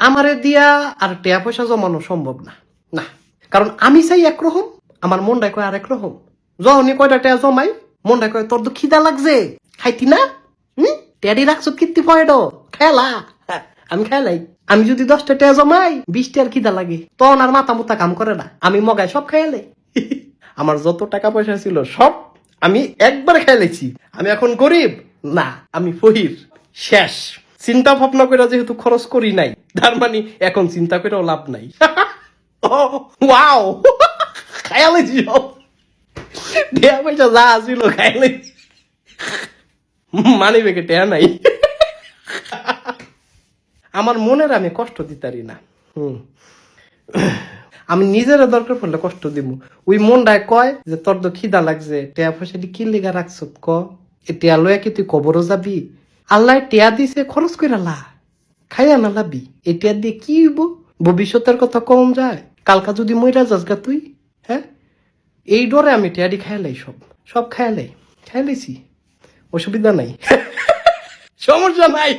আমারে দিয়া আর টেয়া পয়সা জমানো সম্ভব না। না। কারণ আমি চাই একরকম আমার মনটাই কয় আরেক রকম। যখনই কয়টা টেয়া জমাই মনটাই কয় তোর তো খিদা লাগছে। খাইতি না? হুম? টেয়ারি রাখছো কীর্তি পয়েড? খেলা। হ্যাঁ, আমি খেলাই। আমি যদি দশটা টেয়া জমাই বিশটা আর খিদা লাগে। তখন আর মাথা মুতা কাম করে না। আমি মগাই সব খেয়ালে আমার যত টাকা পয়সা ছিল সব আমি একবার খেলেছি আমি এখন গরিব? না আমি ফহির শেষ। চিন্তা ভাবনা করে যেহেতু খরচ করি নাই তার মানে এখন চিন্তা করেও লাভ নাই। ওয়াও মানি বেগে টেয়া নাই। আমার মনের আমি কষ্ট দিতারি না। হুম। আমি নিজের দরকার পড়লে কষ্ট দিব ওই মনটায় কয় যে, তোর তো খিদা লাগছে। টেয়া পয়সা দি কি লেগা রাখছ ক? এ টেয়া লয়া কি তুই কবরও যাবি? আল্লাহ টেয়া দিছে, খরচ করে লা খাইয়া নালাবি লাবি এ দিয়ে কি হইব? ভবিষ্যতের কথা কম যায়। কালকা যদি মইরা যাস গা তুই হ্যাঁ? এই ডরে আমি টিয়াডি খাইয়া লাই সব সব খাইলাই খাইলাইছি অসুবিধা নাই। সমস্যা নাই।